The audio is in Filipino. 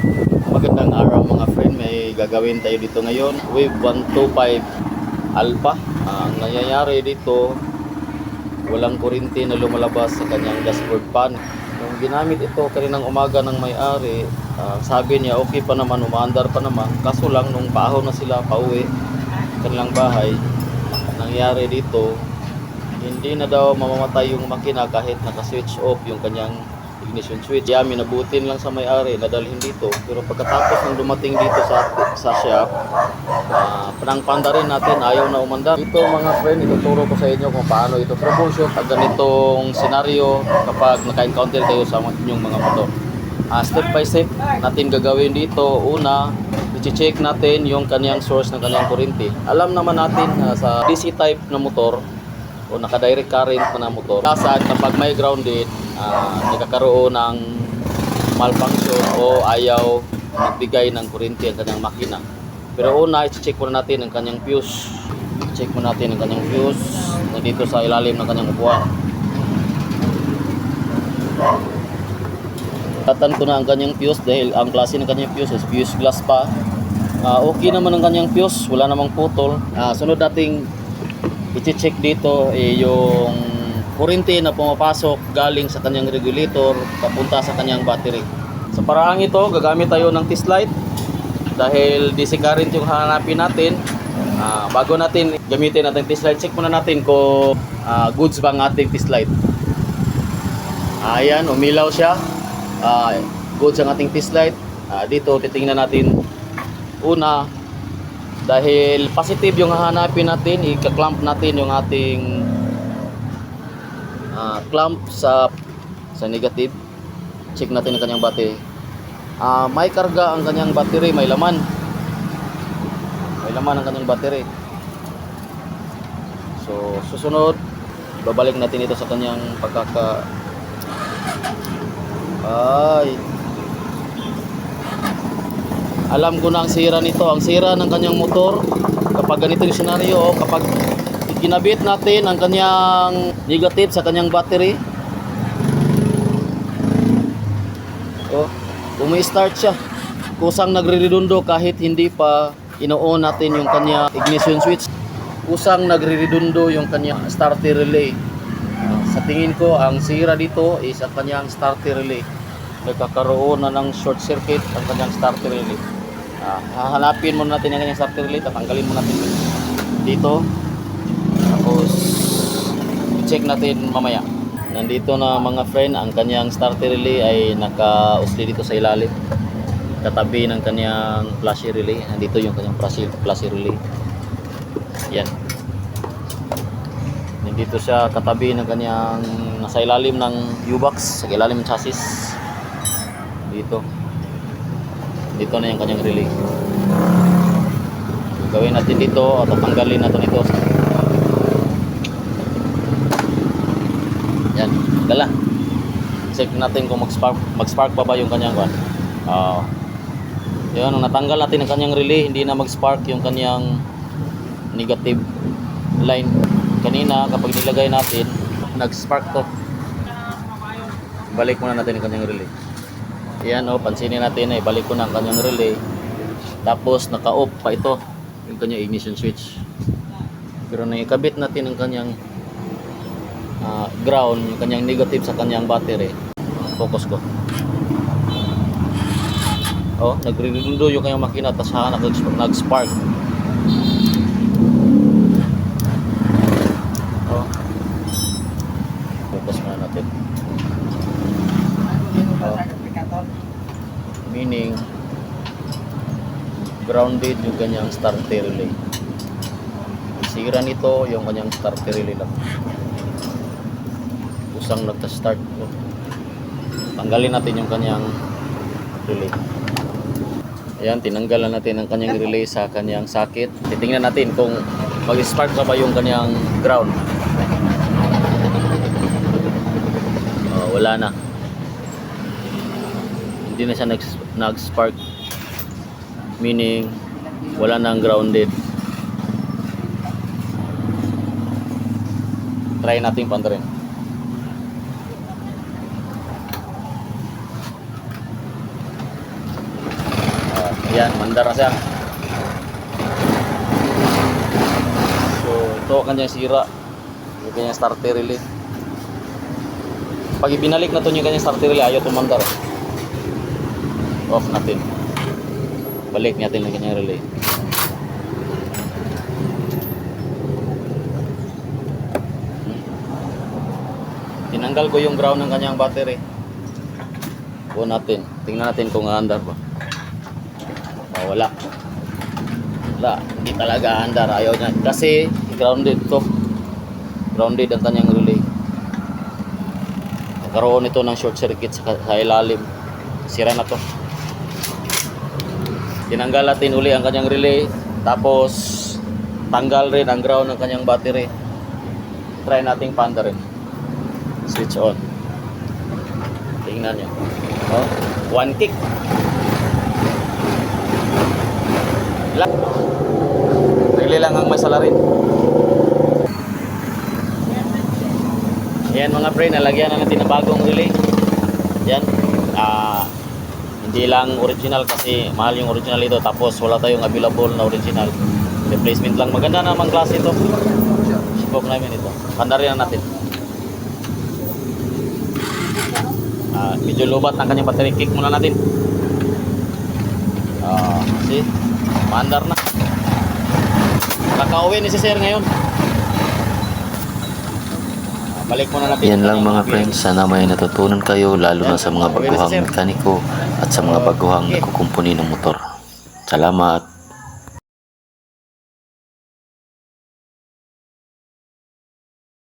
Magandang araw mga friend, may gagawin tayo dito ngayon. Wave 125 Alpha. Ang nangyayari dito, walang kurinti na lumalabas sa kanyang dashboard pan. Nung ginamit ito kaninang umaga ng may-ari, ah, sabi niya okay pa naman, umaandar pa naman. Kaso lang nung paahon na sila pauwi kanilang bahay, nangyari dito, hindi na daw mamamatay yung makina kahit naka-switch off yung kanyang ignition switch. Kaya minabutin lang sa may-ari na dalhin dito. Pero pagkatapos ng dumating dito sa sa shop, uh, panangpanda rin natin, ayaw na umandar. Ito mga friend, ituturo ko sa inyo kung paano ito troubleshoot pag ganitong senaryo kapag naka-encounter kayo sa inyong mga motor. Ah, step by step natin gagawin dito. Una, i-check natin yung kanyang source ng kanyang kuryente. Alam naman natin na sa DC type na motor o naka-direct current na motor, kasad kapag may grounded, ah, nagkakaroon ng malfunction o ayaw magbigay ng kuryente ang kanyang makina. Pero una, i-check muna natin ang kanyang fuse. I-check muna natin ang kanyang fuse na dito sa ilalim ng kanyang upuan. Tatan ko na ang kanyang fuse dahil ang klase ng kanyang fuse is fuse glass pa. Ah, okay naman ang kanyang fuse, wala namang putol. Ah, sunod nating i-check dito eh, yung kuryente na pumapasok galing sa kanyang regulator papunta sa kanyang battery. Sa paraang ito, gagamit tayo ng test light dahil DC current yung hanapin natin. Ah, bago natin gamitin natin test light, check muna natin kung ah, goods ba ang ating test light. Ayan, umilaw siya. Ah, goods ang ating test light. Ah, dito titingnan natin una dahil positive yung hahanapin natin, i-clamp natin yung ating ah, clamp sa sa negative. Check natin ang kanyang battery. Ah, may karga ang kanyang battery, may laman. May laman ang kanyang battery. So, susunod, babalik natin ito sa kanyang pagkaka Ay. Alam ko na ang sira nito. Ang sira ng kanyang motor kapag ganito yung senaryo, kapag ginabit natin ang kanyang negative sa kanyang battery. Oh, umi-start siya. Kusang nagre-redundo kahit hindi pa ino-on natin yung kanya ignition switch. Kusang nagre-redundo yung kanya starter relay. Sa tingin ko, ang sira dito is ang kanyang starter relay. Nagkakaroon na ng short circuit ang kanyang starter relay. Ah, hahanapin muna natin ang kanyang starter relay, tatanggalin muna natin dito. Tapos, i-check natin mamaya. Nandito na mga friend, ang kanyang starter relay ay naka-usli dito sa ilalim. Katabi ng kanyang flashy relay. Nandito yung kanyang flashy, flashy relay. Yan. Nandito siya katabi ng kanyang nasa ilalim ng U-box, sa ilalim ng chassis. Dito. Dito na yung kanyang relay. Gawin natin dito at tatanggalin natin ito. Yan, dala. Check natin kung mag-spark, mag-spark pa ba yung kanyang kwan. Ah. yun, natanggal natin ang kanyang relay, hindi na mag-spark yung kanyang negative line kanina kapag nilagay natin nag-spark to balik muna natin ang kanyang relay yan o pansinin natin eh balik ko na ang kanyang relay. Tapos naka-off pa ito yung kanyang ignition switch. Pero nang ikabit natin ang kanyang ah, ground yung kanyang negative sa kanyang battery. Focus ko. Oh nagre-redundo yung kanyang makina tapos nag-spark Oh. Focus muna natin. Oh. Meaning, grounded yung kanyang starter relay. Sira nito yung kanyang starter relay lang. Kusang nagta-start. Tanggalin natin yung kanyang relay. Ayan, tinanggal na natin ang kanyang relay sa kanyang socket. Titingnan natin kung mag-spark pa ba yung kanyang ground. Oh, wala na. Hindi na siya nag- nag-spark. Meaning, wala nang grounded. Try natin pandarin. Yan, mandar na siya. So, ito ang kanyang sira. Yung kanyang starter relay. Pag ibinalik na to yung kanyang starter relay, ayaw tumandar. Off natin. Balik natin ang kanyang relay. Tinanggal ko yung ground ng kanyang battery. On natin. Tingnan natin kung aandar ba. Oh, wala. Wala. Hindi talaga aandar. Ayaw niya. Kasi grounded to. Grounded ang kanyang relay. Nagkaroon ito ng short circuit sa, sa ilalim. Sira na to. Tinanggal natin uli ang kanyang relay. Tapos tanggal rin ang ground ng kanyang battery. Try nating panda rin. Switch on. Tingnan nyo. Oh, one kick. Lang. Relay lang ang may salarin. Yan mga pre, nalagyan na natin ng bagong relay. Yan. Ah, hindi lang original kasi mahal yung original ito tapos wala tayong available na original. Replacement lang. Maganda naman klase ito. Sibok namin ito. Pandarin na natin. Ah, medyo lubat ang kanyang battery. Kick muna natin. Ah, see? Mandar na. Kakauwi ni si Sir ngayon. Ah, Balik muna natin. Yan lang mga friends, sana may natutunan kayo lalo na sa mga baguhang mekaniko at sa mga baguhang nagkukumpuni ng motor. Salamat!